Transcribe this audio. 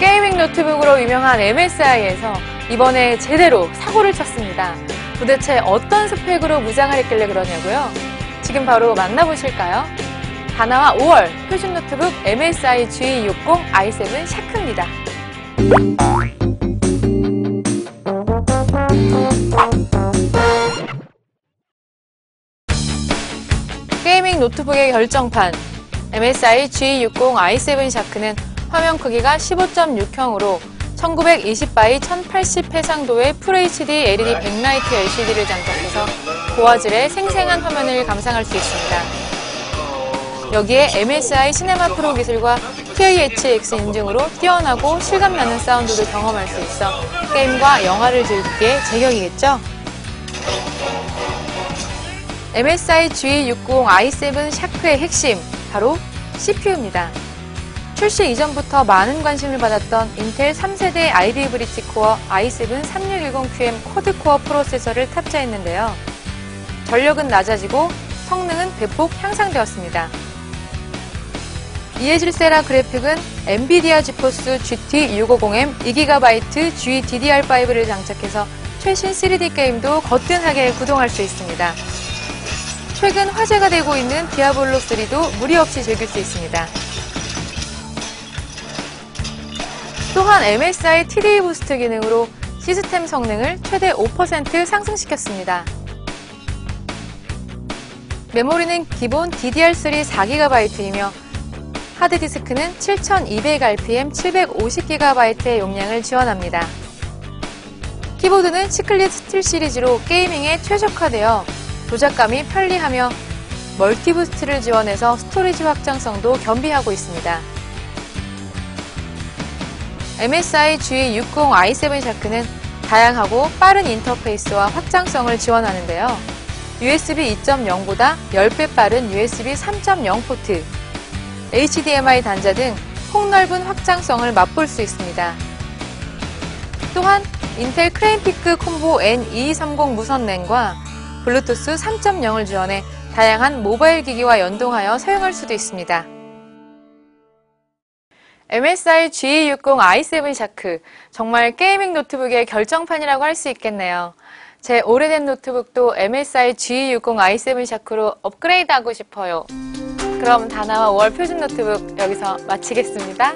게이밍 노트북으로 유명한 MSI에서 이번에 제대로 사고를 쳤습니다. 도대체 어떤 스펙으로 무장을 했길래 그러냐고요? 지금 바로 만나보실까요? 다나와 5월 표준 노트북 MSI G60 i7 샤크입니다. 게이밍 노트북의 결정판 MSI G60 i7 샤크는 화면 크기가 15.6형으로 1920x 1080 해상도의 FHD LED 백라이트 LCD를 장착해서 고화질의 생생한 화면을 감상할 수 있습니다. 여기에 MSI 시네마 프로 기술과 TAHX 인증으로 뛰어나고 실감나는 사운드를 경험할 수 있어 게임과 영화를 즐기기에 제격이겠죠? MSI G60 i7 샤크의 핵심, 바로 CPU입니다. 출시 이전부터 많은 관심을 받았던 인텔 3세대 아이비 브릿지 코어 i7 3610QM 쿼드 코어 프로세서를 탑재했는데요. 전력은 낮아지고 성능은 대폭 향상되었습니다. 이에질세라 그래픽은 엔비디아 지포스 GT650M 2GB GDDR5를 장착해서 최신 3D 게임도 거뜬하게 구동할 수 있습니다. 최근 화제가 되고 있는 디아블로3도 무리 없이 즐길 수 있습니다. 또한 MSI TD 부스트 기능으로 시스템 성능을 최대 5% 상승시켰습니다. 메모리는 기본 DDR3 4GB이며 하드디스크는 7200rpm 750GB의 용량을 지원합니다. 키보드는 시클릿 스틸 시리즈로 게이밍에 최적화되어 조작감이 편리하며 멀티부스트를 지원해서 스토리지 확장성도 겸비하고 있습니다. MSI G60 i7 샤크는 다양하고 빠른 인터페이스와 확장성을 지원하는데요. USB 2.0보다 10배 빠른 USB 3.0 포트, HDMI 단자 등 폭넓은 확장성을 맛볼 수 있습니다. 또한 인텔 크레인피크 콤보 N2230 무선 랜과 블루투스 3.0을 지원해 다양한 모바일 기기와 연동하여 사용할 수도 있습니다. MSI G60 i7 샤크 정말 게이밍 노트북의 결정판이라고 할 수 있겠네요. 제 오래된 노트북도 MSI G60 i7 샤크로 업그레이드하고 싶어요. 그럼 다나와 5월 표준 노트북 여기서 마치겠습니다.